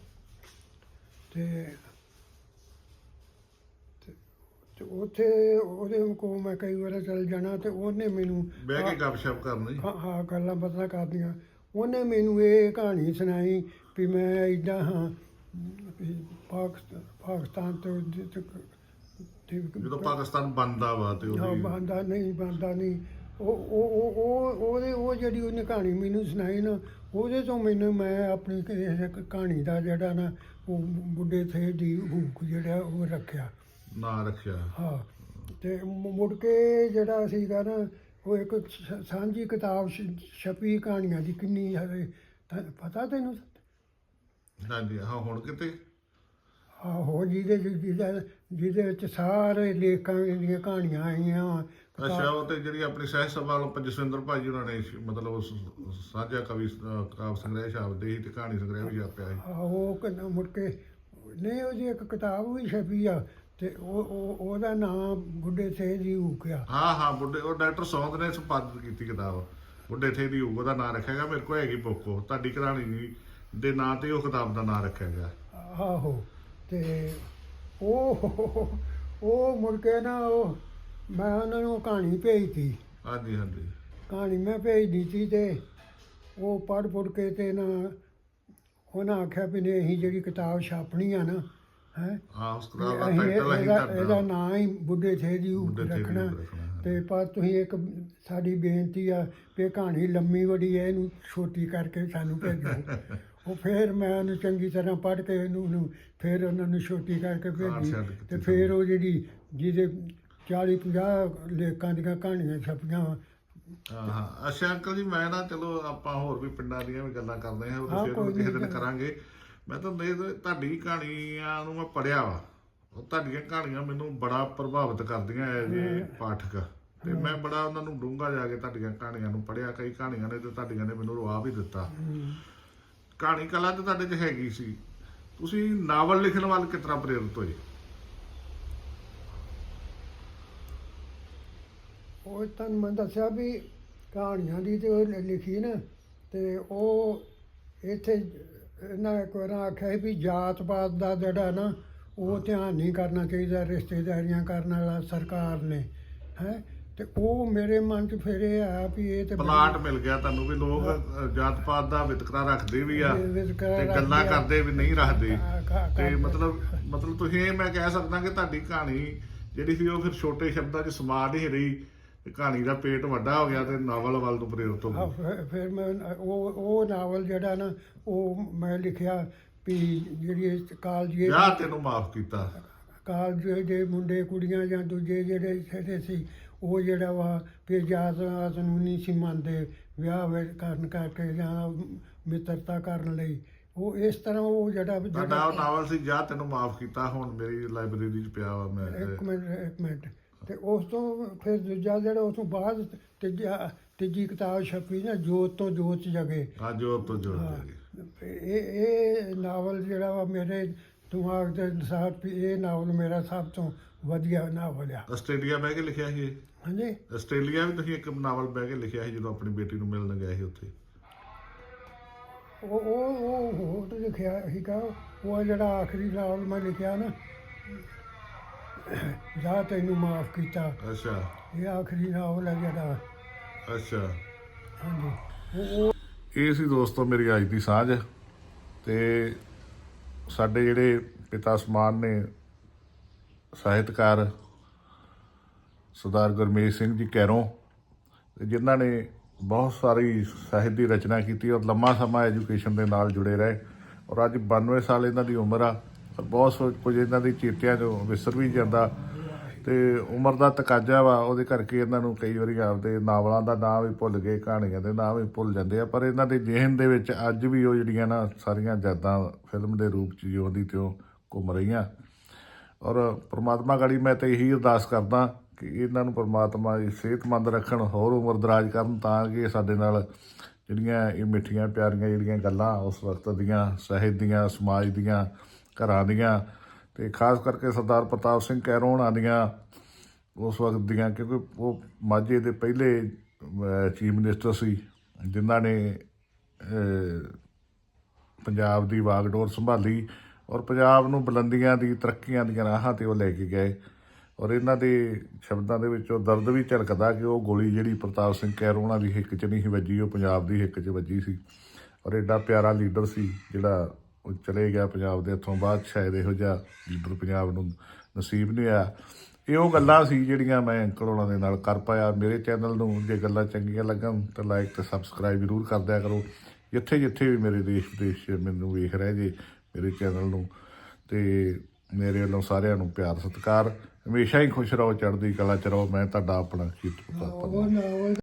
ਤੇ- ਤੇ ਉੱਥੇ ਉਹਦੇ ਕੋਲ ਮੈਂ ਕਈ ਵਾਰ ਚਲ ਜਾਣਾ ਤੇ ਉਹਨੇ ਮੈਨੂੰ ਬਹਿ ਕੇ ਗੱਪਸ਼ਪ ਕਰਨੀ ਹਾਂ ਹਾਂ ਗੱਲਾਂ ਬਾਤਾਂ ਕਰਦੀਆਂ ਉਹਨੇ ਮੈਨੂੰ ਇਹ ਕਹਾਣੀ ਸੁਣਾਈ ਵੀ ਮੈਂ ਇਦਾਂ ਹਾਂ ਵੀ ਪਾਕਿਸਤਾਨ ਪਾਕਿਸਤਾਨ ਤੋਂ ਜਦੋਂ ਪਾਕਿਸਤਾਨ ਬੰਦਾ ਵਾ ਤੇ ਹਾਂ ਉਹਦੀ ਬੰਦਾ ਨਹੀਂ ਬੰਦਾ ਨਹੀਂ। ਉਹ ਉਹ ਉਹ ਉਹ ਉਹਦੇ ਉਹ ਜਿਹੜੀ ਉਹਨੇ ਕਹਾਣੀ ਮੈਨੂੰ ਸੁਣਾਈ ਨਾ ਉਹਦੇ ਤੋਂ ਮੈਨੂੰ ਮੈਂ ਆਪਣੀ ਕ- ਇੱਕ ਕਹਾਣੀ ਦਾ ਜਿਹੜਾ ਨਾ ਉਹ ਬੁੱਢੇ ਥੇ ਦੀ ਹੂਕ ਜਿਹੜਾ ਉਹ ਰੱਖਿਆ। ਨਾਂ ਰੱਖਿਆ। ਹਾਂ ਤੇ ਮੁ- ਮੁੜ ਕੇ ਜਿਹੜਾ ਸੀਗਾ ਨਾ ਉਹ ਇੱਕ ਸ- ਸਾਂਝੀ ਕਿਤਾਬ ਛ- ਛਪੀ ਕਹਾਣੀਆਂ ਦੀ ਕਿੰਨੀ ਹੈ ਤਾਂ ਪਤਾ ਤੈਨੂੰ? ਹਾਂਜੀ ਹਾਂ ਹੁਣ ਕਿਤੇ ਆਹੋ ਜਿਹਦੇ ਜਿਹਦੇ ਜਿਹਦੇ ਵਿੱਚ ਸਾਰੇ ਲੇਖਾਂ ਦੀਆਂ ਕਹਾਣੀਆਂ ਆਈਆਂ। ਵਾਂ। ਅੱਛਾ ਉਹ ਤੇ ਜਿਹੜੀ ਆਪਣੀ ਸਹਿ ਸਭਾ ਨੂੰ ਜਸਵਿੰਦਰ ਭਾਜੀ ਉਹਨਾਂ ਨੇ ਸ਼- ਮਤਲਬ ਉਸ ਸਾਂਝਾ ਕਵੀ ਅਹ, ਕਾਵ ਸੰਗ੍ਰਹਿ ਛਾਪਦੇ ਸੀ ਤੇ ਕਹਾਣੀ ਸੰਗ੍ਰਹਿ ਵੀ ਛਾਪਿਆ ਸੀ। ਉਹ ਕਹਿੰਦਾ ਮੁੜ ਕੇ ਨਹੀਂ ਉਹਦੀ ਇੱਕ ਕਿਤਾਬ ਵੀ ਛਪੀ ਆ ਤੇ ਉਹ ਉਹ ਉਹਦਾ ਨਾਮ ਬੁੱਢੇ ਸੇ ਜੀ ਹੁਕਿਆ ਹਾਂ ਹਾਂ ਬੁੱਢੇ ਉਹ ਡਾਕਟਰ ਸੌਂਦ ਨੇ ਸੰਪਾਦਿਤ ਕੀਤੀ ਕਿਤਾਬ। ਬੁੱਢੇ ਥੇ ਦੀ ਉਹਦਾ ਨਾਂ ਰੱਖਿਆ ਗਿਆ ਮੇਰੇ ਕੋਲ ਹੈਗੀ ਬੁੱਕ ਉਹ ਤੁਹਾਡੀ ਕਹਾਣੀ ਦੀ ਦੇ ਨਾਂ ਤੇ ਉਹ ਕਿਤਾਬ ਦਾ ਨਾਂ ਰੱਖਿਆ ਗਿਆ। ਆਹੋ ਤੇ ਉਹ ਉਹ ਮੁੜ ਕੇ ਨਾ ਉਹ ਮੈਂ ਉਹਨਾਂ ਨੂੰ ਕਹਾਣੀ ਭੇਜਤੀ। ਹਾਂਜੀ ਹਾਂਜੀ। ਕਹਾਣੀ ਮੈਂ ਭੇਜ ਦਿੱਤੀ ਤੇ ਉਹ ਪੜ੍ਹ ਪੁੜ ਕੇ ਤੇ ਨਾ ਉਹਨਾਂ ਆਖਿਆ ਵੀ ਨਹੀਂ ਅਸੀਂ ਜਿਹੜੀ ਕਿਤਾਬ ਛਾਪਣੀ ਆ ਨਾ ਹੈ। ਹਾਂ ਉਸ ਕਿਤਾਬ ਦਾ ਟਾਈਟਲ ਅਸੀਂ ਇਹਦਾ ਇਹਦਾ ਤੁਹਾਡਾ ਨਾਂ ਹੀ ਬੁੱਢੇ ਥੇ ਦੀ ਹੂਕ ਬੁੱਢੇ ਦੀ ਰੱਖਣਾ ਹੂਕ ਰੱਖਣਾ, ਹਾਂ। ਤੇ ਪਰ ਤੁਸੀਂ ਇੱਕ ਸਾਡੀ ਬੇਨਤੀ ਆ ਕਿ ਕਹਾਣੀ ਲੰਮੀ ਬੜੀ ਹੈ ਇਹਨੂੰ ਛੋਟੀ ਕਰਕੇ ਸਾਨੂੰ ਭੇਜੋ। ਉਹ ਫਿਰ ਮੈਂ ਉਹਨੂੰ ਚੰਗੀ ਤਰ੍ਹਾਂ ਪੜ੍ਹ ਕੇ ਇਹਨੂੰ ਉਹਨੂੰ ਫਿਰ ਉਹਨਾਂ ਨੂੰ ਛੋਟੀ ਕਰਕੇ ਭੇਜੀ। ਛੱਡ ਤੇ ਫਿਰ ਉਹ ਜਿਹੜੀ ਜਿਹਦੇ 40 50 ਲੇਖਾਂ ਦੀਆਂ ਕਹਾਣੀਆਂ ਛਪੀਆਂ ਵਾਂ, ਹਾਂ ਹਾਂ। ਅੱਛਾ ਅੰਕਲ ਜੀ ਮੈਂ ਨਾ ਚਲੋ ਆਪਾਂ ਹੋਰ ਵੀ ਪਿੰਡਾਂ ਦੀਆਂ ਵੀ ਗੱਲਾਂ ਕਰਦੇ ਹਾਂ ਉਹ ਹਾਂ, ਫਿਰ ਕੋਈ ਕਿਸੇ ਨਹੀਂ ਦਿਨ ਕਰਾਂਗੇ। ਮੈਂ ਤਾਂ ਦੇ ਤੁਹਾਡੀ ਕਹਾਣੀਆਂ ਨੂੰ ਮੈਂ ਪੜਿਆ ਵਾ। ਉਹ ਤੁਹਾਡੀਆਂ ਕਹਾਣੀਆਂ ਮੈਨੂੰ ਬੜਾ ਪ੍ਰਭਾਵਿਤ ਕਰਦੀਆਂ ਐ ਜੇ ਪਾਠਕ। ਤੇ ਮੈਂ ਬੜਾ ਉਹਨਾਂ ਨੂੰ ਡੂੰਘਾ ਜਾ ਕੇ ਤੁਹਾਡੀਆਂ ਕਹਾਣੀਆਂ ਨੂੰ ਪੜਿਆ ਕਈ ਕਹਾਣੀਆਂ ਨੇ ਤੇ ਤੁਹਾਡੀਆਂ ਨੇ ਮੈਨੂੰ ਰਵਾ ਵੀ ਦਿੱਤਾ। ਕਹਾਣੀ ਕਲਾ ਤੇ ਤੁਹਾਡੇ 'ਚ ਹੈਗੀ ਸੀ। ਤੁਸੀਂ ਨਾਵਲ ਲਿਖਣ ਵੱਲ ਕਿਤਨਾ ਪ੍ਰੇਰਿਤ ਹੋਏ? ਉਹ ਤੁਹਾਨੂੰ ਮੈਂ ਦੱਸਿਆ ਵੀ ਕਹਾਣੀਆਂ ਦੀ ਤੇ ਉਹ ਲਿਖੀ ਨਾ ਤੇ ਉਹ ਇੱਥੇ ਇਹਨਾਂ ਵਾਰ ਆਖਿਆ ਸੀ ਵੀ ਜਾਤ ਪਾਤ ਦਾ ਜਿਹੜਾ ਨਾ ਉਹ ਧਿਆਨ ਨਹੀਂ ਕਰਨਾ ਚਾਹੀਦਾ ਰਿਸ਼ਤੇਦਾਰੀਆਂ ਕਰਨ ਵਾਲਾ ਸਰਕਾਰ ਨੇ ਹੈ? ਤੇ ਉਹ ਮੇਰੇ ਮਨ 'ਚ ਫਿਰ ਇਹ ਆਇਆ ਵੀ ਇਹ ਤੇ ਪਲਾਟ ਮਿਲ ਗਿਆ ਤੁਹਾਨੂੰ ਵੀ ਲੋਕ ਜਾਤ ਪਾਤ ਦਾ ਵਿਤਕਰਾ ਰੱਖਦੇ ਵੀ ਆ ਤੇ ਗੱਲਾਂ ਆ। ਕਰਦੇ ਵੀ ਨਹੀਂ ਰੱਖਦੇ। ਆ, ਤੇ। ਮਤਲਬ ਮਤਲਬ ਤੁਸੀਂ ਇਹ ਮੈਂ ਕਹਿ ਸਕਦਾ ਕਿ ਤੁਹਾਡੀ ਕਹਾਣੀ ਜਿਹੜੀ ਸੀ ਉਹ ਫਿਰ ਛੋਟੇ ਸ਼ਬਦਾਂ 'ਚ ਸਮਾ ਨਹੀਂ ਰਹੀ। ਤੇ ਕਹਾਣੀ ਦਾ ਪੇਟ ਵੱਡਾ ਹੋ ਗਿਆ ਤੇ ਨਾਵਲ ਵੱਲ ਨੂੰ ਪ੍ਰੇਰਿਤ ਹੋ ਹਾਂ, ਗਏ ਫਿਰ- ਫਿਰ ਮੈਂ ਉਹ ਉਹ ਨਾਵਲ ਜਿਹੜਾ ਨਾ ਉਹ ਮੈਂ ਲਿਖਿਆ ਵੀ ਜਿਹੜੀ ਕਾਲਜੀਏ ਵਿਆਹ ਤੈਨੂੰ ਮਾਫ ਕੀਤਾ। ਕਾਲਜ ਦੇ ਮੁੰਡੇ ਕੁੜੀਆਂ ਜਾਂ ਦੂਜੇ ਜਿਹੜੇ ਛੇੜੇ ਸੀ ਉਹ ਜਿਹੜਾ ਵਾ ਵੀ ਜਾਤ ਨੂੰ ਨਹੀਂ ਸੀ ਮੰਨਦੇ ਵਿਆਹ ਵੇ ਕਰਨ ਕਰਕੇ ਜਾਂ ਮਿੱਤਰਤਾ ਕਰਨ ਲਈ ਉਹ ਇਸ ਤਰ੍ਹਾਂ ਉਹ ਜਿਹੜਾ ਤੁਹਾਡਾ ਉਹ ਨਾਵਲ ਸੀ ਜਾ ਤੈਨੂੰ ਮਾਫ ਕੀਤਾ ਹੁਣ ਮੇਰੀ ਲਾਇਬ੍ਰੇਰੀ 'ਚ ਪਿਆ ਵਾ ਮੈਂ ਇੱਕ ਮਿੰਟ ਇੱਕ ਮਿੰਟ। ਤੇ ਉਸ ਤੋਂ ਫਿਰ ਦੂਜਾ ਜਿਹੜਾ ਉਸ ਤੋਂ ਬਾਅਦ ਤੀਜਾ ਤੀਜੀ ਕਿਤਾਬ ਛਪੀ ਨਾ ਜੋਤ ਤੋਂ ਜੋਤ ਜਗੇ। ਅੱਜ ਉਹ ਤੋਂ ਜੋੜ ਹਾਂ। ਦੇਗੀ ਇਹ ਇਹ ਨਾਵਲ ਜਿਹੜਾ ਵਾ ਮੇਰੇ ਦਿਮਾਗ ਦੇ ਅਨੁਸਾਰ ਵੀ ਇਹ ਨਾਵਲ ਮੇਰਾ ਸਭ ਤੋਂ ਵਧੀਆ ਨਾਵਲ ਆ। ਆਸਟ੍ਰੇਲੀਆ ਬਹਿ ਕੇ ਲਿਖਿਆ ਸੀ ਇਹ? ਹਾਂਜੀ? ਆਸਟ੍ਰੇਲੀਆ ਵੀ ਤੁਸੀਂ ਇੱਕ ਨਾਵਲ ਬਹਿ ਕੇ ਲਿਖਿਆ ਸੀ ਜਦੋਂ ਆਪਣੀ ਬੇਟੀ ਨੂੰ ਮਿਲਣ ਗਏ ਸੀ ਉੱਥੇ? ਉਹ ਉਹ ਉਹ ਹੋਰ ਲਿਖਿਆ ਸੀਗਾ। ਉਹ ਜਿਹੜਾ ਆਖਰੀ ਨਾਵਲ ਮੈਂ ਲਿਖਿਆ ਨਾ ਜਾ ਤੈਨੂੰ ਮਾਫ ਕੀਤਾ। ਅੱਛਾ। ਇਹ ਆਖਰੀ ਨਾਵਲ ਹੈ ਜਿਹੜਾ ਅੱਛਾ। ਹਾਂਜੀ। ਉਹ ਇਹ ਸੀ ਦੋਸਤੋ ਮੇਰੀ ਅੱਜ ਦੀ ਸਾਂਝ ਤੇ ਸਾਡੇ ਜਿਹੜੇ ਪਿਤਾ ਸਮਾਨ ਨੇ ਸਾਹਿਤਕਾਰ ਸਰਦਾਰ ਗੁਰਮੇਜ ਸਿੰਘ ਜੀ ਕੈਰੋਂ ਜਿਨ੍ਹਾਂ ਨੇ ਬਹੁਤ ਸਾਰੀ ਸਾਹਿਤ ਦੀ ਰਚਨਾ ਕੀਤੀ ਔਰ ਲੰਮਾ ਸਮਾਂ ਐਜੂਕੇਸ਼ਨ ਦੇ ਨਾਲ ਜੁੜੇ ਰਹੇ ਔਰ ਅੱਜ 92 ਸਾਲ ਇਹਨਾਂ ਦੀ ਉਮਰ ਆ। ਬਹੁਤ ਸੋ- ਕੁਝ ਇਹਨਾਂ ਦੀ ਚੇਤਿਆਂ ਚੋਂ ਵਿਸਰ ਵੀ ਜਾਂਦਾ ਤੇ ਉਮਰ ਦਾ ਤਕਾਜ਼ਾ ਵਾ, ਉਹਦੇ ਕਰਕੇ ਇਹਨਾਂ ਨੂੰ ਕਈ ਵਾਰੀ ਆਪਦੇ ਨਾਵਲਾਂ ਦਾ ਨਾਮ ਵੀ ਭੁੱਲ ਗਏ, ਕਹਾਣੀਆਂ ਦੇ ਨਾਮ ਵੀ ਭੁੱਲ ਜਾਂਦੇ ਆ, ਪਰ ਇਹਨਾਂ ਦੇ ਜ਼ਿਹਨ ਦੇ ਵਿੱਚ ਅੱਜ ਵੀ ਉਹ ਜਿਹੜੀਆਂ ਨਾ ਸਾਰੀਆਂ ਯਾਦਾਂ ਫਿਲਮ ਦੇ ਰੂਪ 'ਚ ਜਿਉਂਦੀ ਤੇ ਉਹ ਘੁੰਮ ਰਹੀਆਂ। ਔਰ ਪ੍ਰਮਾਤਮਾ ਗਾੜੀ ਮੈਂ ਤੇ ਇਹੀ ਅਰਦਾਸ ਕਰਦਾ ਕਿ ਇਹਨਾਂ ਨੂੰ ਪ੍ਰਮਾਤਮਾ ਜੀ ਸਿਹਤਮੰਦ ਰੱਖਣ, ਹੋਰ ਉਮਰ ਦਰਾਜ ਕਰਨ ਤਾਂ ਕਿ ਇਹ ਸਾਡੇ ਨਾਲ ਜਿਹੜੀਆਂ ਇਹ ਮਿੱਠੀਆਂ ਪਿਆਰੀਆਂ ਜਿਹੜੀਆਂ ਗੱਲਾਂ ਉਸ ਵਕਤ ਦੀਆਂ ਸਾਹਿਤ ਦੀਆਂ, ਸਮਾਜ ਦੀਆਂ ਘਰਾਂ ਦੀਆਂ ਤੇ ਖਾਸ ਕਰਕੇ ਸਰਦਾਰ ਪ੍ਰਤਾਪ ਸਿੰਘ ਕੈਰੋਂ ਦੀਆਂ ਉਸ ਵਕਤ ਦੀਆਂ, ਕਿਉਂਕਿ ਉਹ ਮਾਝੇ ਦੇ ਪਹਿਲੇ ਚੀਫ ਮਿਨਿਸਟਰ ਸੀ, ਜਿਨ੍ਹਾਂ ਨੇ ਪੰਜਾਬ ਦੀ ਵਾਗਡੋਰ ਸੰਭਾਲੀ ਔਰ ਪੰਜਾਬ ਨੂੰ ਬੁਲੰਦੀਆਂ ਦੀ, ਤਰੱਕੀਆਂ ਦੀਆਂ ਰਾਹਾਂ ਤੇ ਉਹ ਲੈ ਕੇ ਗਏ ਔਰ ਇਹਨਾਂ ਦੇ ਸ਼ਬਦਾਂ ਦੇ ਵਿੱਚੋਂ ਦਰਦ ਵੀ ਝਲਕਦਾ ਕਿ ਉਹ ਗੋਲੀ ਜਿਹੜੀ ਪ੍ਰਤਾਪ ਸਿੰਘ ਕੈਰੋਂ ਦੀ ਹਿੱਕ 'ਚ ਨਹੀਂ ਵੱਜੀ, ਉਹ ਪੰਜਾਬ ਦੀ ਹਿੱਕ 'ਚ ਵੱਜੀ ਸੀ ਔਰ ਐਡਾ ਪਿਆਰਾ ਲੀਡਰ ਸੀ ਜਿਹੜਾ ਉਹ ਚਲੇ ਗਿਆ ਪੰਜਾਬ ਦੇ ਹੱਥੋਂ ਬਾਅਦ ਸ਼ਾਇਦ ਇਹੋ ਜਿਹਾ ਲੀਡਰ ਪੰਜਾਬ ਨੂੰ ਨਸੀਬ ਨਹੀਂ ਆਇਆ। ਇਹ ਉਹ ਗੱਲਾਂ ਸੀ ਜਿਹੜੀਆਂ ਮੈਂ ਅੰਕਲ ਹੋਣਾ ਦੇ ਨਾਲ ਕਰ ਪਾਇਆ। ਮੇਰੇ ਚੈਨਲ ਨੂੰ ਜੇ ਗੱਲਾਂ ਚੰਗੀਆਂ ਲੱਗਣ ਤਾਂ ਲਾਈਕ ਤੇ ਸਬਸਕ੍ਰਾਈਬ ਜ਼ਰੂਰ ਕਰ ਦਿਆ ਕਰੋ। ਜਿੱਥੇ ਜਿੱਥੇ ਵੀ ਮੇਰੇ ਦੇਸ਼ ਵਿਦੇਸ਼ 'ਚ ਮੈਨੂੰ ਵੇਖ ਰਹੇ ਜੇ ਮੇਰੇ ਚੈਨਲ ਨੂੰ ਤੇ ਮੇਰੇ ਵੱਲੋਂ ਸਾਰਿਆਂ ਨੂੰ ਪਿਆਰ, ਸਤਿਕਾਰ। ਹਮੇਸ਼ਾ ਹੀ ਖੁਸ਼ ਰਹੋ, ਚੜ੍ਹਦੀ ਕਲਾ ਚ ਰਹੋ। ਮੈਂ ਤੁਹਾਡਾ ਆਪਣਾ ਕੀਰਤ ਉਹ